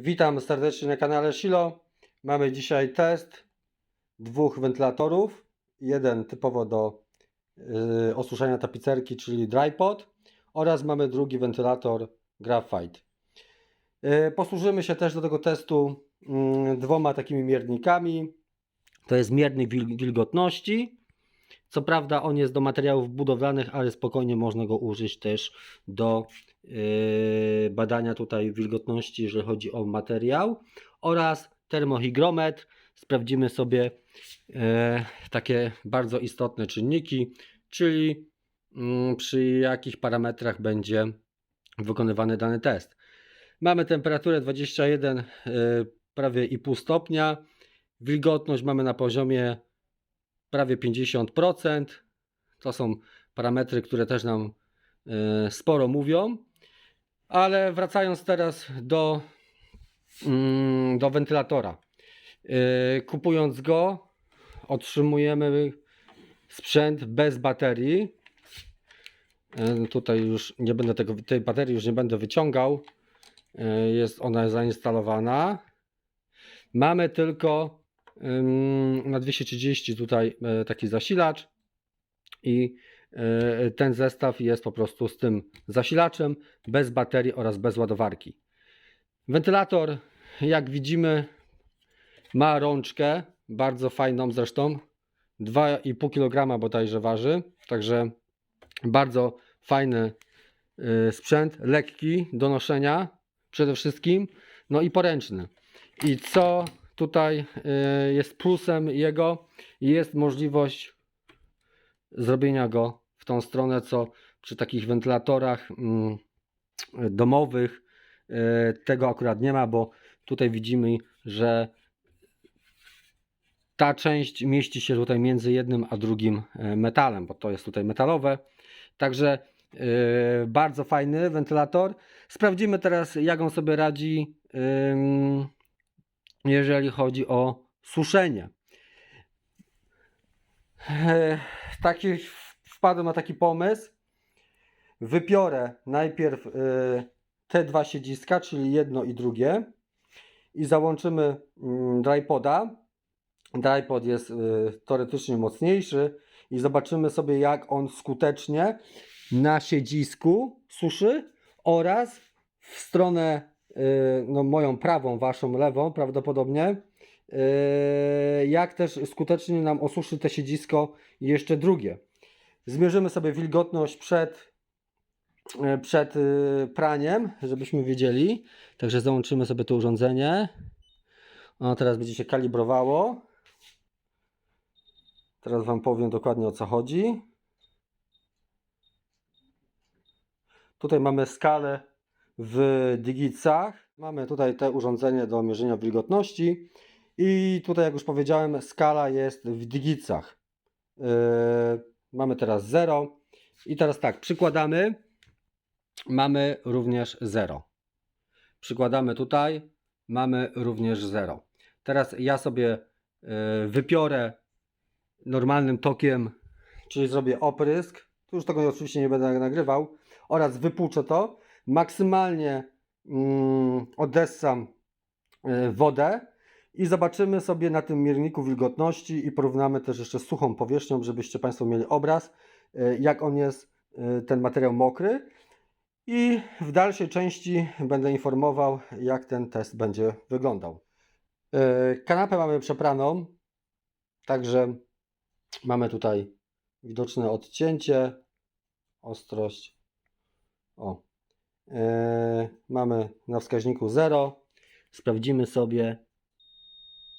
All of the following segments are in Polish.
Witam serdecznie na kanale Silo. Mamy dzisiaj test dwóch wentylatorów. Jeden typowo do y, osuszania tapicerki, czyli drypod oraz mamy drugi wentylator Graphite. Y, posłużymy się też do tego testu mm, dwoma takimi miernikami. To jest miernik wil- wilgotności. Co prawda on jest do materiałów budowlanych, ale spokojnie można go użyć też do badania tutaj wilgotności, jeżeli chodzi o materiał oraz termohygrometr. Sprawdzimy sobie e, takie bardzo istotne czynniki, czyli mm, przy jakich parametrach będzie wykonywany dany test. Mamy temperaturę 21 e, prawie i pół stopnia. Wilgotność mamy na poziomie prawie 50%. To są parametry, które też nam sporo mówią. Ale wracając teraz do, mm, do wentylatora. Yy, Kupując go, otrzymujemy sprzęt bez baterii. Yy, Tutaj już nie będę tego, tej baterii już nie będę wyciągał. Yy, Jest ona zainstalowana. Mamy tylko na 230 tutaj yy, taki zasilacz i ten zestaw jest po prostu z tym zasilaczem bez baterii oraz bez ładowarki. Wentylator, jak widzimy, ma rączkę, bardzo fajną zresztą. 2,5 kg bodajże waży, także bardzo fajny y, sprzęt, lekki do noszenia przede wszystkim, no i poręczny. I co tutaj jest plusem jego? Jest możliwość zrobienia go tą stronę, co przy takich wentylatorach mm, domowych e, tego akurat nie ma, bo tutaj widzimy, że ta część mieści się tutaj między jednym a drugim e, metalem, bo to jest tutaj metalowe. Także e, bardzo fajny wentylator. Sprawdzimy teraz, jak on sobie radzi, jeżeli chodzi o suszenie. E, Taki wpadłem na taki pomysł. Wypiorę najpierw y, te dwa siedziska, czyli jedno i drugie i załączymy mm, drypoda. Drypod jest y, teoretycznie mocniejszy i zobaczymy sobie jak on skutecznie na siedzisku suszy oraz w stronę y, no, moją prawą, waszą lewą prawdopodobnie jak też skutecznie nam osuszy te siedzisko jeszcze drugie. Zmierzymy sobie wilgotność przed e, przed y, praniem, żebyśmy wiedzieli. Także załączymy sobie to urządzenie. O, teraz będzie się kalibrowało. Teraz Wam powiem dokładnie o co chodzi. Tutaj mamy skalę w digicach. Mamy tutaj te urządzenie do mierzenia wilgotności. I tutaj, jak już powiedziałem, skala jest w digicach. Yy, mamy teraz 0. I teraz tak, przykładamy mamy również 0. Przykładamy tutaj, mamy również 0. Teraz ja sobie y, wypiorę normalnym tokiem, czyli zrobię oprysk. Tu już tego oczywiście nie będę nagrywał. Oraz wypłuczę to. Maksymalnie mm, odessam y, wodę i zobaczymy sobie na tym mierniku wilgotności i porównamy też jeszcze suchą powierzchnią, żebyście Państwo mieli obraz, y, jak on jest, y, ten materiał mokry. I w dalszej części będę informował, jak ten test będzie wyglądał. Yy, Kanapę mamy przepraną, także mamy tutaj widoczne odcięcie, ostrość. O. Mamy na wskaźniku 0. Sprawdzimy sobie.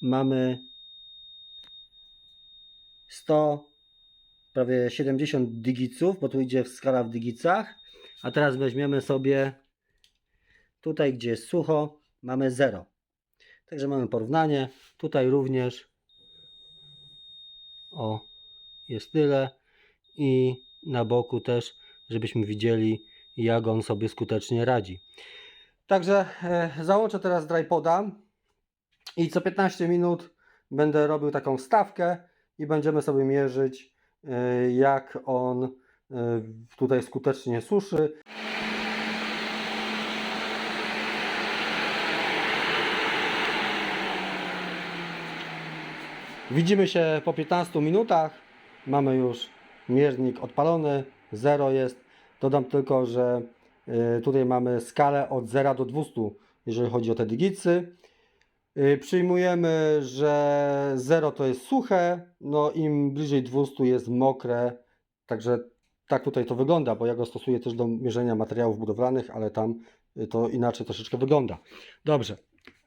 Mamy 100, prawie 70 digiców, bo tu idzie skala w digicach. A teraz weźmiemy sobie tutaj, gdzie jest sucho, mamy 0. Także mamy porównanie. Tutaj również o, jest tyle. I na boku też, żebyśmy widzieli, jak on sobie skutecznie radzi. Także e, załączę teraz drypoda i co 15 minut będę robił taką stawkę i będziemy sobie mierzyć, y, jak on y, tutaj skutecznie suszy. Widzimy się po 15 minutach. Mamy już miernik odpalony, Zero jest. Dodam tylko, że y, tutaj mamy skalę od 0 do 200, jeżeli chodzi o te digicy. Y, Przyjmujemy, że 0 to jest suche, no im bliżej 200 jest mokre, także tak tutaj to wygląda, bo ja go stosuję też do mierzenia materiałów budowlanych, ale tam y, to inaczej troszeczkę wygląda. Dobrze,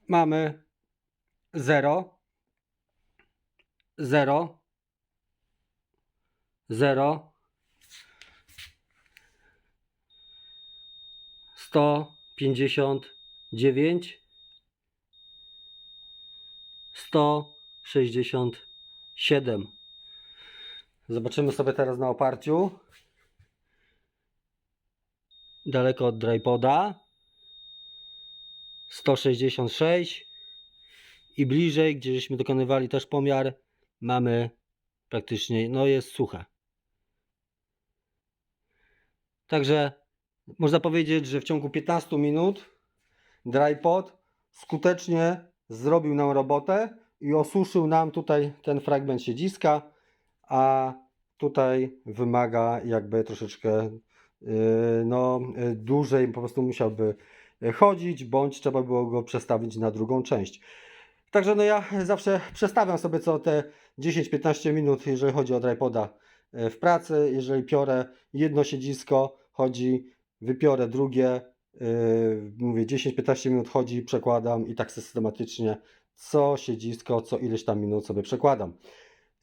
mamy 0, 0, 0, 159, 167. Zobaczymy sobie teraz na oparciu. Daleko od drypoda. 166 i bliżej, gdzie żeśmy dokonywali też pomiar, mamy praktycznie, no jest suche. Także można powiedzieć, że w ciągu 15 minut drypod skutecznie zrobił nam robotę i osuszył nam tutaj ten fragment siedziska, a tutaj wymaga jakby troszeczkę yy, no, dłużej po prostu musiałby chodzić, bądź trzeba było go przestawić na drugą część. Także no ja zawsze przestawiam sobie co te 10-15 minut, jeżeli chodzi o drypoda e, w pracy. Jeżeli piorę jedno siedzisko, chodzi, wypiorę drugie, yy, mówię 10-15 minut chodzi, przekładam i tak systematycznie co siedzisko, co ileś tam minut sobie przekładam.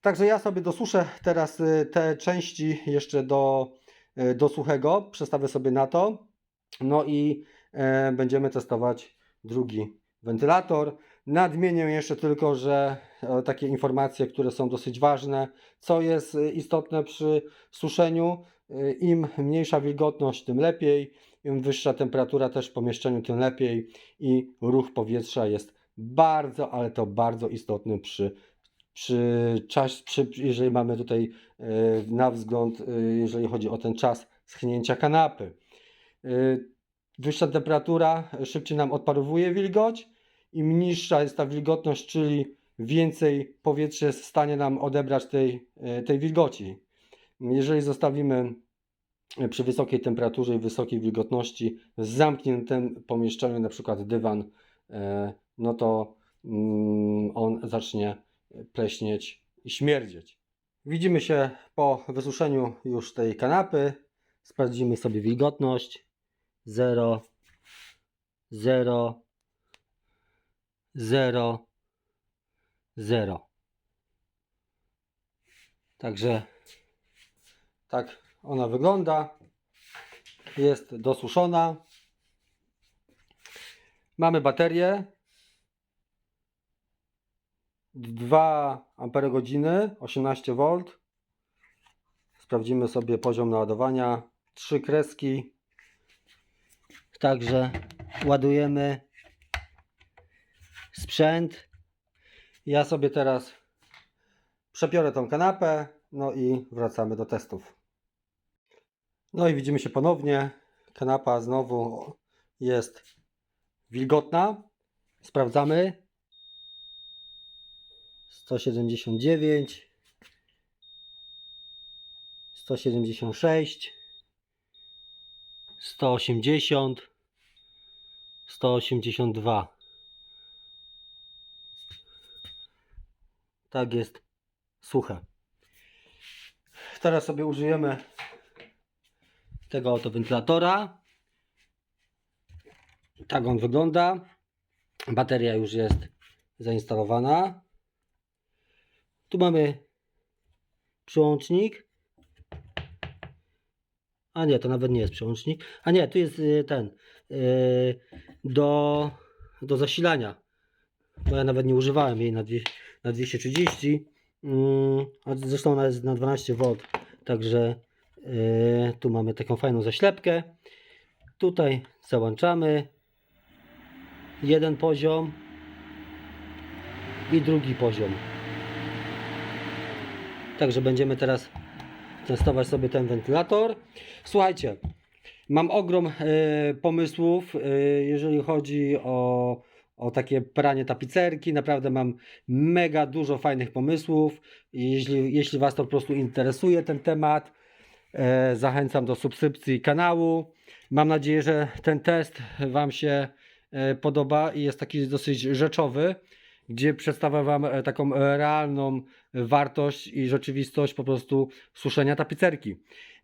Także ja sobie dosuszę teraz y, te części jeszcze do, y, do suchego, przestawię sobie na to. No i e, będziemy testować drugi wentylator. Nadmienię jeszcze tylko, że e, takie informacje, które są dosyć ważne, co jest e, istotne przy suszeniu. Im mniejsza wilgotność, tym lepiej. Im wyższa temperatura też w pomieszczeniu, tym lepiej. I ruch powietrza jest bardzo, ale to bardzo istotny przy, przy czas, przy, jeżeli mamy tutaj e, na wzgląd, e, jeżeli chodzi o ten czas schnięcia kanapy. E, Wyższa temperatura szybciej nam odparowuje wilgoć. Im niższa jest ta wilgotność, czyli więcej powietrza jest w stanie nam odebrać tej, tej wilgoci. Jeżeli zostawimy przy wysokiej temperaturze i wysokiej wilgotności w zamkniętym pomieszczeniu, na przykład dywan, e, no to mm, on zacznie pleśnieć i śmierdzieć. Widzimy się po wysuszeniu już tej kanapy. Sprawdzimy sobie wilgotność. 0, 0, 0, 0. Także tak ona wygląda. Jest dosuszona. Mamy baterię. 2 Ah, 18 V. Sprawdzimy sobie poziom naładowania. Trzy kreski. Także ładujemy sprzęt. Ja sobie teraz przepiorę tą kanapę, no i wracamy do testów. No i widzimy się ponownie. Kanapa znowu jest wilgotna. Sprawdzamy. 179 176 180 182 Tak jest suche. Teraz sobie użyjemy tego oto wentylatora. Tak on wygląda. Bateria już jest zainstalowana. Tu mamy przyłącznik. A nie, to nawet nie jest przełącznik. A nie, tu jest y, ten y, do, do zasilania. Bo ja nawet nie używałem jej na, dwie, na 230. Mm, a zresztą ona jest na 12 V. Także tu mamy taką fajną zaślepkę. Tutaj załączamy jeden poziom i drugi poziom. Także będziemy teraz testować sobie ten wentylator. Słuchajcie, mam ogrom e, pomysłów, e, jeżeli chodzi o, o takie pranie tapicerki. Naprawdę mam mega dużo fajnych pomysłów. Jeśli, jeśli Was to po prostu interesuje ten temat, e, zachęcam do subskrypcji kanału. Mam nadzieję, że ten test Wam się e, podoba i jest taki dosyć rzeczowy, gdzie przedstawia Wam e, taką e, realną wartość i rzeczywistość po prostu suszenia tapicerki.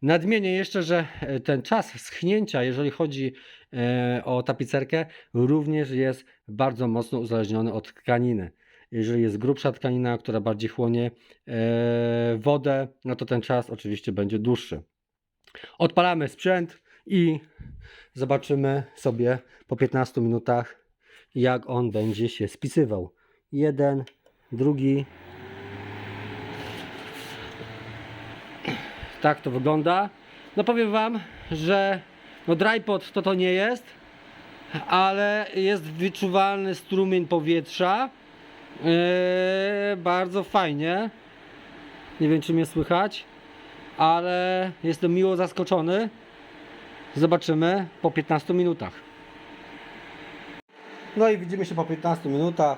Nadmienię jeszcze, że e, ten czas schnięcia, jeżeli chodzi e, o tapicerkę, również jest bardzo mocno uzależniony od tkaniny. Jeżeli jest grubsza tkanina, która bardziej chłonie e, wodę, no to ten czas oczywiście będzie dłuższy. Odpalamy sprzęt i zobaczymy sobie po 15 minutach, jak on będzie się spisywał. Jeden, drugi. Tak to wygląda. No powiem Wam, że no drypod to to nie jest, ale jest wyczuwalny strumień powietrza. Yy, bardzo fajnie. Nie wiem, czy mnie słychać, ale jestem miło zaskoczony. Zobaczymy po 15 minutach. No i widzimy się po 15 minutach.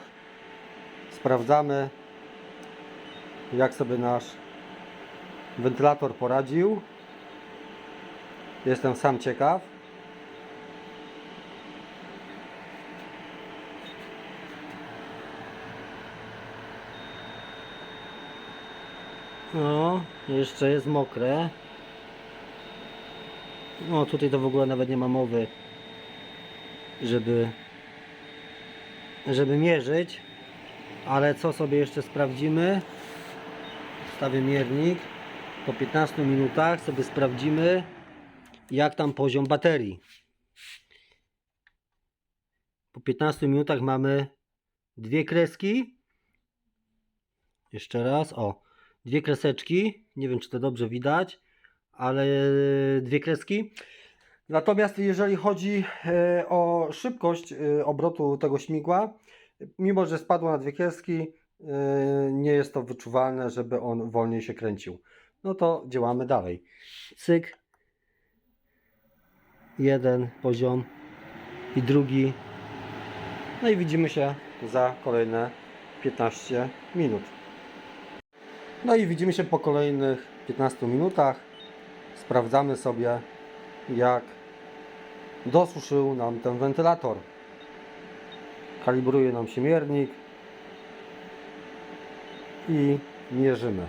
Sprawdzamy, jak sobie nasz wentylator poradził. Jestem sam ciekaw. No, jeszcze jest mokre. No, tutaj to w ogóle nawet nie ma mowy, żeby, żeby mierzyć. Ale co sobie jeszcze sprawdzimy? Stawię miernik. Po 15 minutach sobie sprawdzimy, jak tam poziom baterii. Po 15 minutach mamy dwie kreski. Jeszcze raz, o, dwie kreseczki. Nie wiem, czy to dobrze widać, ale dwie kreski. Natomiast jeżeli chodzi e, o szybkość e, obrotu tego śmigła, mimo że spadło na dwie kreski, e, nie jest to wyczuwalne, żeby on wolniej się kręcił. No to działamy dalej. Cyk. Jeden poziom i drugi. No i widzimy się za kolejne 15 minut. No i widzimy się po kolejnych 15 minutach. Sprawdzamy sobie, jak dosuszył nam ten wentylator. Kalibruje nam się miernik i mierzymy.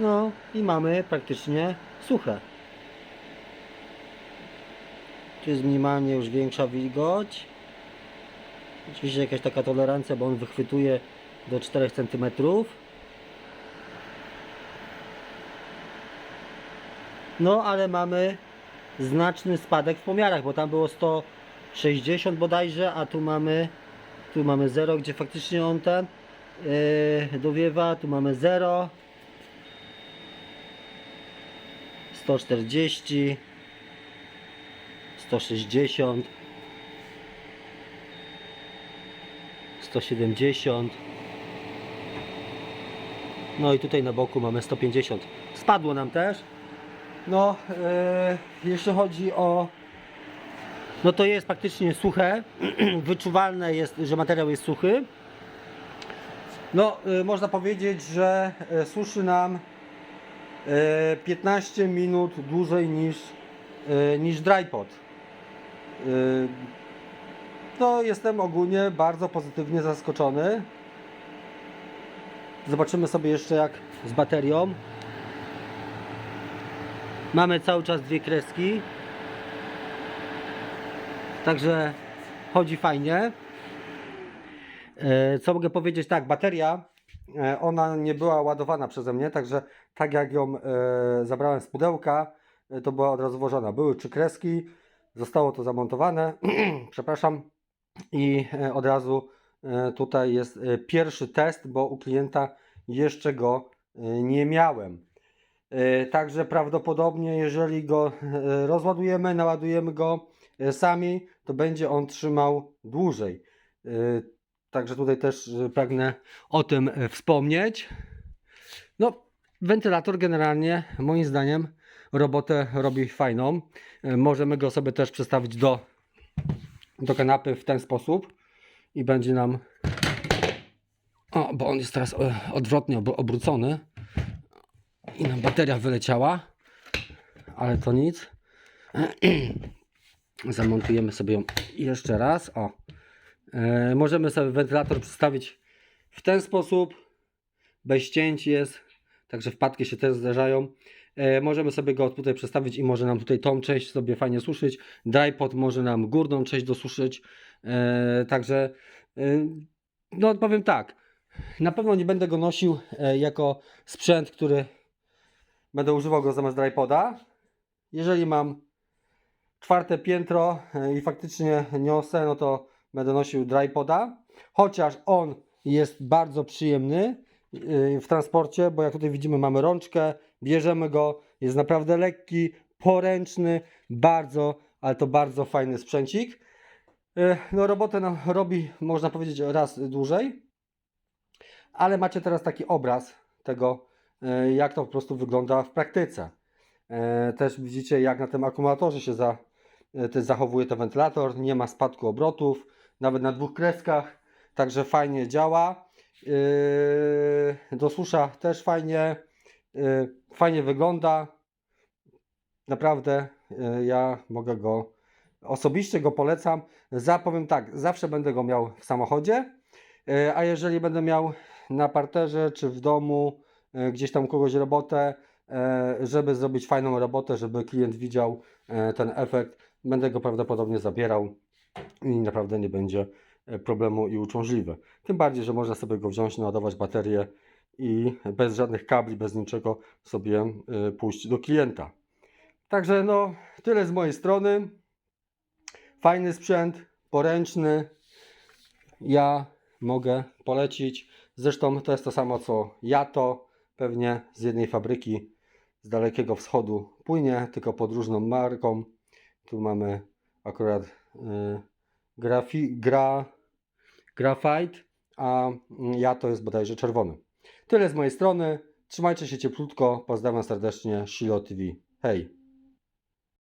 No i mamy praktycznie suche. Tu jest minimalnie już większa wilgoć. Oczywiście jakaś taka tolerancja, bo on wychwytuje do 4 cm. No ale mamy znaczny spadek w pomiarach, bo tam było 160 bodajże, a tu mamy tu mamy 0, gdzie faktycznie on ten yy, dowiewa, tu mamy 0 140 160 170 no i tutaj na boku mamy 150 spadło nam też. No yy, jeśli chodzi o no to jest praktycznie suche. Wyczuwalne jest, że materiał jest suchy. No yy, można powiedzieć, że yy, suszy nam e, 15 minut dłużej niż, e, niż drypod. E, No, jestem ogólnie bardzo pozytywnie zaskoczony. Zobaczymy sobie jeszcze jak z baterią. Mamy cały czas dwie kreski. Także chodzi fajnie. E, Co mogę powiedzieć? Tak, bateria e, ona nie była ładowana przeze mnie, także tak jak ją e, zabrałem z pudełka, to była od razu włożona. Były trzy kreski, zostało to zamontowane, przepraszam, i e, od razu e, tutaj jest e, pierwszy test, bo u klienta jeszcze go nie miałem. Także prawdopodobnie, jeżeli go rozładujemy, naładujemy go sami, to będzie on trzymał dłużej. Także tutaj też pragnę o tym wspomnieć. No, wentylator generalnie, moim zdaniem, robotę robi fajną. Możemy go sobie też przestawić do do kanapy w ten sposób i będzie nam. O, bo on jest teraz e, odwrotnie obr- obrócony i nam bateria wyleciała, ale to nic. Zamontujemy sobie ją jeszcze raz. O. E, możemy sobie wentylator przedstawić w ten sposób. Bez cięć jest, także wpadki się też zdarzają. E, możemy sobie go tutaj przestawić i może nam tutaj tą część sobie fajnie suszyć. Drypod może nam górną część dosuszyć. E, także e, no powiem tak. Na pewno nie będę go nosił jako sprzęt, który będę używał go zamiast drypoda. Jeżeli mam czwarte piętro i faktycznie niosę, no to będę nosił drypoda. Chociaż on jest bardzo przyjemny w transporcie, bo jak tutaj widzimy mamy rączkę, bierzemy go, jest naprawdę lekki, poręczny, bardzo, ale to bardzo fajny sprzęcik. Yy, No robotę nam robi, można powiedzieć, raz dłużej, ale macie teraz taki obraz tego, yy, jak to po prostu wygląda w praktyce. Yy, Też widzicie, jak na tym akumulatorze się za, zachowuje to wentylator, nie ma spadku obrotów, nawet na dwóch kreskach, także fajnie działa. Yy, do susza też fajnie, fajnie wygląda. Naprawdę yy, ja mogę go, osobiście go polecam. Zapowiem tak, zawsze będę go miał w samochodzie, yy, a jeżeli będę miał na parterze czy w domu, gdzieś tam kogoś robotę, żeby zrobić fajną robotę, żeby klient widział ten efekt, będę go prawdopodobnie zabierał i naprawdę nie będzie problemu i uciążliwe. Tym bardziej, że można sobie go wziąć, naładować baterię i bez żadnych kabli, bez niczego sobie y, pójść do klienta. Także no, tyle z mojej strony. Fajny sprzęt, poręczny. Ja mogę polecić. Zresztą to jest to samo co ja to. Pewnie z jednej fabryki z dalekiego wschodu płynie, tylko pod różną marką. Tu mamy akurat y, grafi, gra, graphite, a mm, ja to jest bodajże czerwony. Tyle z mojej strony. Trzymajcie się cieplutko. Pozdrawiam serdecznie. Silo TV. Hej!